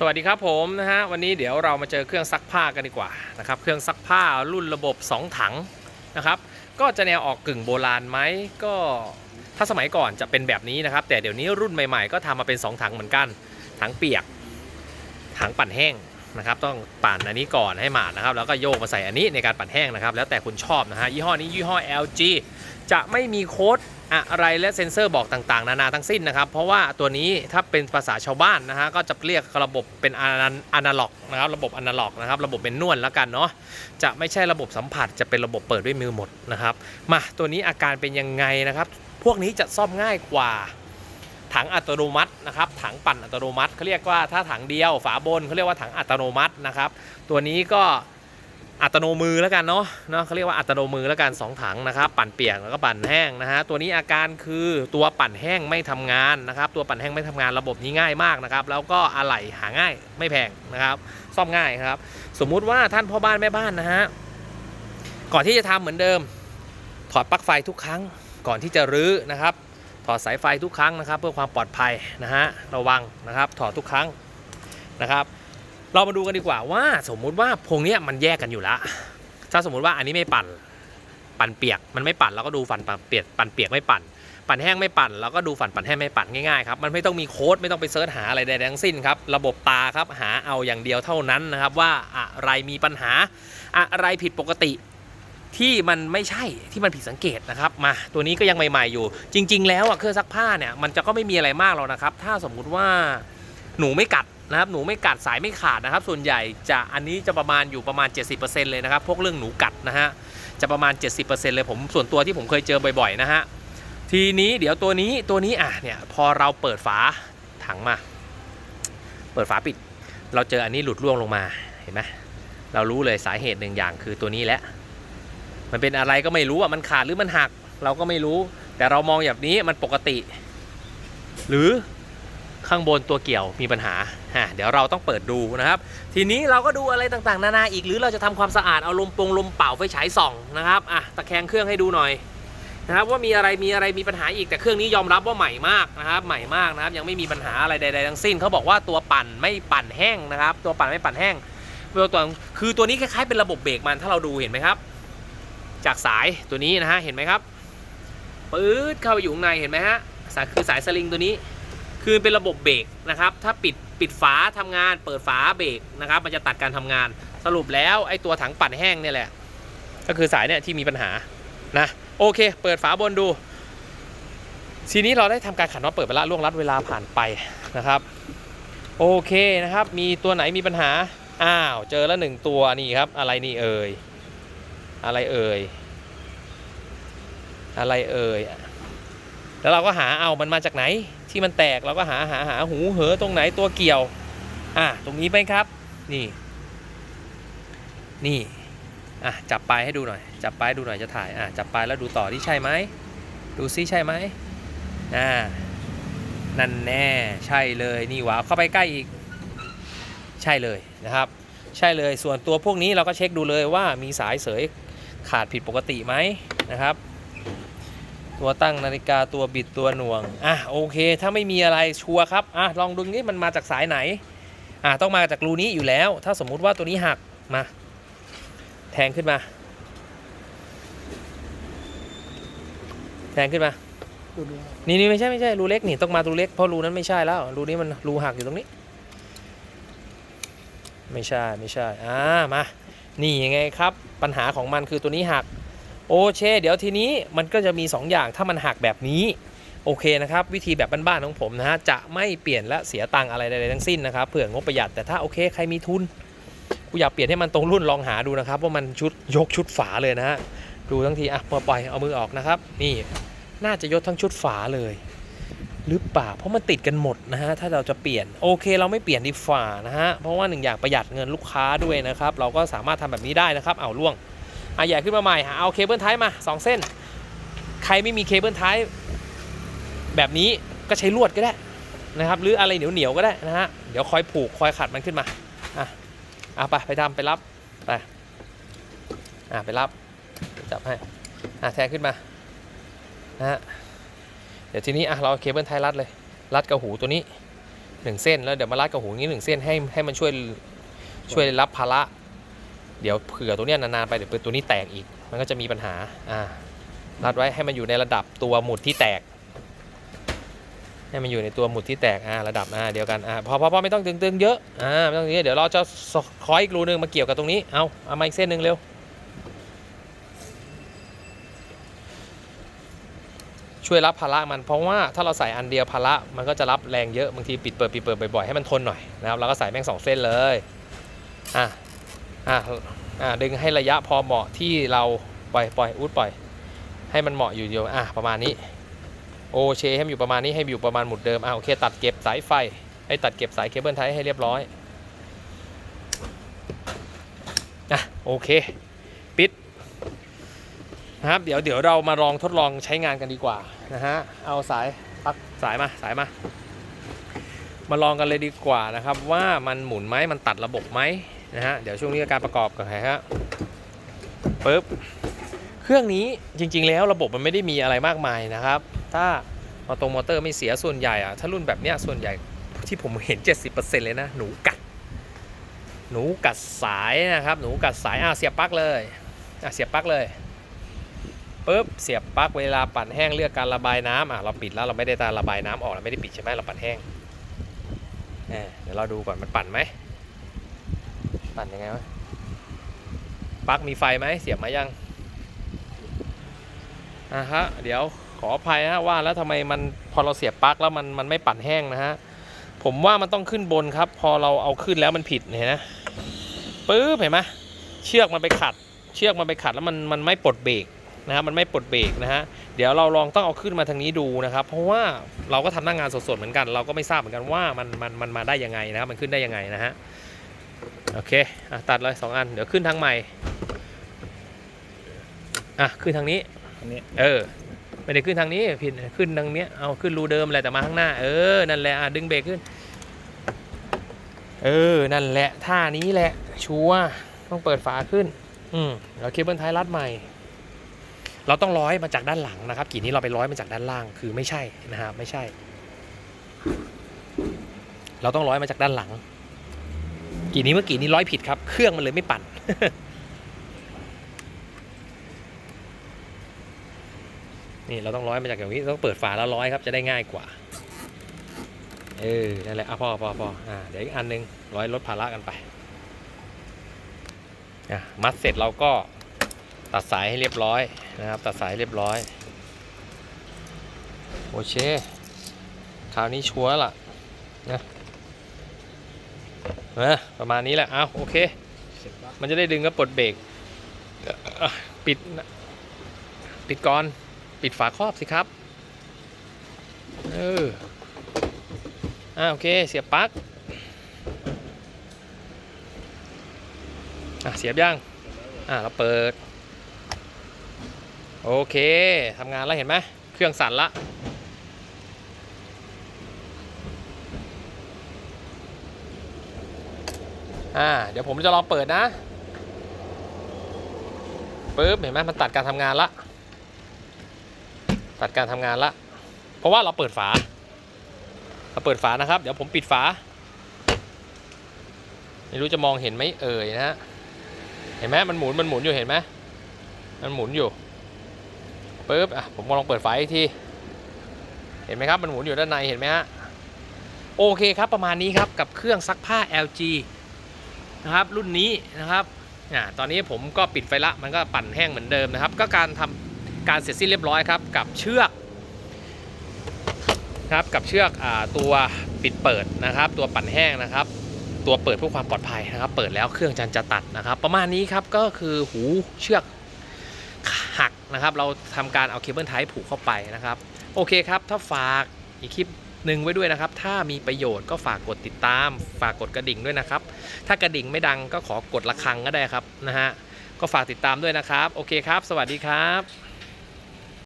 สวัสดีครับผมนะฮะวันนี้เดี๋ยวเรามาเจอเครื่องซักผ้ากันดีกว่านะครับเครื่องซักผ้ารุ่นระบบ 2 ถังนะครับก็จะแนวออกกึ่งโบราณไหมก็ถ้าสมัยก่อนจะเป็นแบบนี้นะครับ แต่เดี๋ยวนี้รุ่นใหม่ๆ ก็ทำมาเป็น 2 ถังเหมือนกัน ถังเปียก ถังปั่นแห้งนะครับต้องปั่นอันนี้ก่อนให้หมาดนะครับแล้วก็โยกมาใส่อันนี้ในการปั่นแห้งนะครับแล้วแต่คุณชอบนะฮะยี่ห้อนี้ยี่ห้อ LG จะไม่มีโค้ดอะไรและเซ็นเซอร์บอกต่างๆ นานาทั้งสิ้นนะครับ เพราะว่าตัวนี้ถ้าเป็นภาษาชาวบ้านนะฮะก็จะเรียกระบบเป็นอนาล็อกนะครับระบบอนาล็อกนะครับระบบเป็นนวลแล้วกันเนาะจะไม่ใช่ระบบสัมผัสจะเป็นระบบเปิดด้วยมือหมดนะครับมาตัวนี้อาการเป็นยังไงนะครับพวกนี้จะซ่อมง่ายกว่าถังอัตโนมัตินะครับถังปั่นอัตโนมัติเขาเรียกว่าถ้าถังเดียวฝาบนเขาเรียกว่าถังอัตโนมัตินะครับตัวนี้ก็ อัตโนมือแล้วกันเนาะเนาะเขาเรียกว่าอัตโนมือแล้วกันสองถังนะครับปั่นเปียกแล้วก็ปั่นแห้งนะฮะตัวนี้อาการคือตัวปั่นแห้งไม่ทำงานนะครับ ตัวปั่นแห้งไม่ทำงานระบบนี้ง่ายมากนะครับ แล้วก็อะไหล่หาง่ายไม่แพงนะครับ ซ่อมง่ายครับ สมมุติว่าท่านพ่อบ้านแม่บ้านนะฮะก่อนที่จะทำเหมือนเดิม ถอดปลั๊กไฟทุกครั้ง ก่อนที่จะรื้อนะครับ ถอดสายไฟทุกครั้งนะครับ เพื่อความปลอดภัยนะฮะระวังนะครับ ถอดทุกครั้งนะครับ เรามาดูกันดีกว่าว่าสมมุติว่าพวงเนี้ยมันแยกกันอยู่แล้วถ้าสมมุติว่าอันนี้ไม่ปั่นปั่นเปียกมันไม่ปั่นเราก็ดูฝันปั่นเปียกปั่นเปียกไม่ปั่น ปั่นแห้งไม่ปั่นเราก็ดูฝันปั่นแห้งไม่ปั่นง่ายๆครับมันไม่ต้องมีโค้ดไม่ต้องไปเซิร์ชหาอะไรใดๆทั้งสิ้นครับระบบตาครับหาเอาอย่างเดียวเท่านั้นนะครับว่าอะไรมีปัญหาอะไรผิดปกติที่มันไม่ใช่ที่มันผิดสังเกตนะครับมาตัวนี้ก็ยังใหม่ ๆอยู่ จริง ๆ แล้วอะเครื่องซักผ้าเนี่ยมันจะก็ไม่มีอะไรมากหรอกนะครับ ถ้าสมมุติว่าหนูไม่กัด นะครับหนูไม่กัดสายไม่ขาดนะครับ ส่วนใหญ่จะอันนี้จะประมาณอยู่ประมาณ 70%เลยนะครับพวกเรื่องหนูกัดนะฮะจะประมาณ 70%เลยผมส่วนตัวที่ผมเคยเจอบ่อยๆนะฮะทีนี้เดี๋ยวตัวนี้ตัวนี้อะเนี่ยพอเราเปิดฝาถังมา เปิดฝาปิด เราเจออันนี้หลุดร่วงลงมาเห็นไหมเรารู้เลยสาเหตุหนึ่งอย่างคือตัวนี้แหละมันเป็นอะไรก็ไม่รู้อะมันขาดหรือมันหัก เราก็ไม่รู้ แต่เรามองแบบนี้มันปกติ หรือ ข้างบนตัวเกี่ยวมีปัญหาฮะเดี๋ยวเราต้องเปิดดูนะครับ ทีนี้เราก็ดูอะไรต่างๆ นานาอีกหรือเราจะทำความสะอาดเอาลมปงลมเป่าไฟฉายส่องนะครับอะตะแคงเครื่องให้ดูหน่อยนะครับว่ามีอะไรมีอะไรมีปัญหาอีกแต่เครื่องนี้ยอมรับว่าใหม่มากนะครับใหม่มากนะครับยังไม่มีปัญหาอะไรใดๆทั้งสิ้นเขาบอกว่าตัวปั่นไม่ปั่นแห้งนะครับ ตัวปั่นไม่ปั่นแห้งตัวคือตัวนี้คล้ายๆเป็นระบบเบรกมันถ้าเราดูเห็นไหมครับ จากสายตัวนี้นะฮะเห็นไหมครับปื๊ดเข้าไปอยู่ข้างในเห็นไหมฮะสายคือสายสลิงตัวนี้ คือเป็นระบบเบรกนะครับ ถ้าปิดปิดฝาทำงาน เปิดฝาเบรกนะครับ มันจะตัดการทำงาน สรุปแล้วไอ้ตัวถังปั่นแห้งเนี่ยแหละ ก็คือสายเนี่ยที่มีปัญหานะโอเค เปิดฝาบนดู ทีนี้เราได้ทำการขันน็อตเปิดไปละล่วงลัดเวลาผ่านไปนะครับ โอเคนะครับ มีตัวไหนมีปัญหาอ้าวเจอแล้วหนึ่งตัวนี่ครับ อะไรนี่เอ่ยอะไรเอ่ยอะไรเอ่ยแล้วเราก็หาเอามันมาจากไหน ที่มันแตกเราก็หาหาหาหูเหอตรงไหนตัวเกี่ยว อะตรงนี้ไหมครับ นี่ นี่อะจับปลายให้ดูหน่อย จับปลายดูหน่อยจะถ่ายอะจับปลายแล้วดูต่อที่ใช่ไหมดูซิใช่ไหมอ่านั่นแน่ใช่เลยนี่หวาเข้าไปใกล้อีก ใช่เลยนะครับ ใช่เลยส่วนตัวพวกนี้เราก็เช็คดูเลยว่ามีสายเสยขาดผิดปกติไหมนะครับ ตัวตั้งนาฬิกาตัวบิดตัวหน่วง อะโอเค ถ้าไม่มีอะไรชัวร์ครับ อะลองดูนี่มันมาจากสายไหน อะต้องมาจากรูนี้อยู่แล้ว ถ้าสมมุติว่าตัวนี้หักมา แทงขึ้นมา แทงขึ้นมา นี่นี่ไม่ใช่ไม่ใช่รูเล็กนี่ต้องมารูเล็กเพราะรูนั้นไม่ใช่แล้วรูนี้มันรูหักอยู่ตรงนี้ ไม่ใช่ไม่ใช่อ่ามานี่ยังไงครับ ปัญหาของมันคือตัวนี้หัก โอเคเดี๋ยวทีนี้มันก็จะมี 2 อย่างถ้ามันหักแบบนี้ โอเคนะครับ วิธีแบบบ้านๆของผมนะฮะจะไม่เปลี่ยนและเสียตังค์อะไรใดๆทั้งสิ้นนะครับเผื่องบประหยัดแต่ถ้าโอเคใครมีทุนกูอยากเปลี่ยนให้มันตรงรุ่นลองหาดูนะครับ ว่ามันชุดยกชุดฝาเลยนะฮะดูทั้งทีอะปล่อยเอามือออกนะครับ นี่น่าจะยกทั้งชุดฝาเลย หรือเปล่าเพราะมันติดกันหมดนะฮะถ้าเราจะเปลี่ยนโอเค เราไม่เปลี่ยนดีฝ่านะฮะเพราะว่าหนึ่งอย่างประหยัดเงินลูกค้าด้วยนะครับ เราก็สามารถทำแบบนี้ได้นะครับเอาล่วง อะใหญ่ขึ้นมาใหม่เอาเคเบิลไทป์มา 2 เส้น ใครไม่มีเคเบิลไทป์แบบนี้ก็ใช้ลวดก็ได้นะครับ หรืออะไรเหนียวเหนียวๆก็ได้นะฮะ เดี๋ยวคอยผูกคอยขัดมันขึ้นมา อะเอาไปไปทำไปรับ ไป อะไปรับจับให้ อะแทงขึ้นมา นะฮะ เดี๋ยวทีนี้อะเราเคเบิลไทยรัดเลย รัดกับหูตัวนี้หนึ่งเส้นแล้วเดี๋ยวมารัดกับหูนี้หนึ่งเส้นให้ให้มันช่วยช่วยรับภาระ เดี๋ยวเผื่อตัวเนี้ยนานๆไปเดี๋ยวตัวนี้แตกอีก มันก็จะมีปัญหาอ่ารัดไว้ให้มันอยู่ในระดับตัวหมุดที่แตก ให้มันอยู่ในตัวหมุดที่แตกอ่าระดับอ่าเดียวกันอ่าพอพอพอไม่ต้องตึงๆเยอะอ่าไม่ต้องเยอะเดี๋ยวเราจะคอยอีกรูนึงมาเกี่ยวกับตรงนี้เอาเอามาอีกเส้นหนึ่งเร็วช่วยรับภาระมันเพราะว่าถ้าเราใส่อันเดียวภาระมันก็จะรับแรงเยอะบางทีปิดเปิดปิดเปิดบ่อยๆให้มันทนหน่อยนะครับเราก็ใส่แม่งสองเส้นเลยอะ อะอะดึงให้ระยะพอเหมาะที่เราปล่อยปล่อยอุดปล่อย ให้มันเหมาะอยู่เดียวอะประมาณนี้โอเชให้มันอยู่ประมาณนี้ให้อยู่ประมาณหมุดเดิมอะโอเค ตัดเก็บสายไฟให้ตัดเก็บสายเคเบิลไทยให้เรียบร้อยอะโอเค ปิดนะครับเดี๋ยวเดี๋ยวเรามาลองทดลองใช้งานกันดีกว่านะฮะเอาสายปักสายมาสายมา มาลองกันเลยดีกว่านะครับ ว่ามันหมุนไหมมันตัดระบบไหม นะฮะ เดี๋ยวช่วงนี้การประกอบกันฮะปึ๊บ เครื่องนี้จริงๆแล้วระบบมันไม่ได้มีอะไรมากมายนะครับ ถ้ามอตรงมอเตอร์ไม่เสียส่วนใหญ่อะถ้ารุ่นแบบเนี้ยส่วนใหญ่ที่ผมเห็น 70%เลยนะ หนูกัด หนูกัดสายนะครับ หนูกัดสายอะเสียบปลั๊กเลยอะเสียบปลั๊กเลยปุ๊บเสียบปลั๊กเวลาปั่นแห้งเลือกการระบายน้ำอะเราปิดแล้วเราไม่ได้ตาระบายน้ำออกเราไม่ได้ปิดใช่ไหมเราปั่นแห้งเดี๋ยวเราดูก่อนมันปั่นไหม ปั่นยังไงวะปลั๊กมีไฟไหมเสียบมายังอะฮะเดี๋ยวขออภัยฮะว่าแล้วทำไมมันพอเราเสียบปลั๊กแล้วมันมันไม่ปั่นแห้งนะฮะผมว่ามันต้องขึ้นบนครับ พอเราเอาขึ้นแล้วมันผิดเห็นนะปึ๊บเห็นไหมเชือกมันไปขัด เชือกมันไปขัดแล้วมันมันไม่ปลดเบรกนะครับมันไม่ปลดเบรกนะฮะเดี๋ยวเราลองต้องเอาขึ้นมาทางนี้ดูนะครับ เพราะว่าเราก็ทำหน้างงานสดๆเหมือนกัน เราก็ไม่ทราบเหมือนกันว่ามันมันมันมาได้ยังไงนะครับมันขึ้นได้ยังไงนะฮะ โอเคอะตัดเลยสองอัน เดี๋ยวขึ้นทางใหม่ อะ ขึ้นทางนี้ อันนี้เออ ไม่ได้ขึ้นทางนี้ ผิด ขึ้นทางเนี้ย เอาขึ้นรูเดิมแหละแต่มาข้างหน้า เออ นั่นแหละ อะ ดึงเบรกขึ้น เออ นั่นแหละ ท่านี้แหละ ชัวร์ต้องเปิดฝาขึ้น อืมแล้วเคเบิลไทยรัดใหม่ เราต้องร้อยมาจากด้านหลังนะครับ กี่นี้เราไปร้อยมาจากด้านล่าง คือไม่ใช่นะครับ ไม่ใช่ เราต้องร้อยมาจากด้านหลัง กี่นี้เมื่อกี้นี้ร้อยผิดครับ เครื่องมันเลยไม่ปั่น นี่เราต้องร้อยมาจากอย่างนี้ต้องเปิดฝาแล้วร้อยครับจะได้ง่ายกว่า เออ นั่นแหละอะพอพอพออ่าเดี๋ยวอีกอันนึงร้อยลดภาระกันไป อะมัดเสร็จเราก็ตัดสายให้เรียบร้อยนะครับ ตัดสายเรียบร้อย โอเค คราวนี้ชัวร์ละนะ เออประมาณนี้แหละเอาโอเค มันจะได้ดึงก็ปลดเบรกปิด ปิดก่อน ปิดฝาครอบสิครับ เอออ่าโอเค เสียบปลั๊กอะเสียบยังอ่าเราเปิด โอเคทำงานแล้วเห็นไหมเครื่องสั่นละ อ่าเดี๋ยวผมจะลองเปิดนะปึ๊บเห็นไหมมันตัดการทำงานละ ตัดการทำงานละ เพราะว่าเราเปิดฝา เราเปิดฝานะครับ เดี๋ยวผมปิดฝา ไม่รู้จะมองเห็นไหมเอ่ยนะฮะ เห็นไหมมันหมุนมันหมุนอยู่เห็นไหมมันหมุนอยู่ปึ๊บอะผมลองเปิดไฟอีกที เห็นไหมครับ มันหมุนอยู่ด้านในเห็นไหมฮะ โอเคครับประมาณนี้ครับกับเครื่องซักผ้า LG นะครับรุ่นนี้นะครับอ่าตอนนี้ผมก็ปิดไฟละมันก็ปั่นแห้งเหมือนเดิมนะครับ ก็การทำการเสร็จสิ้นเรียบร้อยครับกับเชือกครับกับเชือกอตัวปิดเปิดนะครับ ตัวปั่นแห้งนะครับ ตัวเปิดเพื่อความปลอดภัยนะครับ เปิดแล้วเครื่องจันจะตัดนะครับ ประมาณนี้ครับก็คือหูเชือกหักนะครับ เราทำการเอาเคเบิลไทป์ผูกเข้าไปนะครับ โอเคครับ ถ้าฝากอีกคลิป หนึ่งไว้ด้วยนะครับ ถ้ามีประโยชน์ก็ฝากกดติดตาม ฝากกดกระดิ่งด้วยนะครับ ถ้ากระดิ่งไม่ดังก็ขอกดระฆังก็ได้ครับนะฮะก็ฝากติดตามด้วยนะครับ โอเคครับ สวัสดีครับ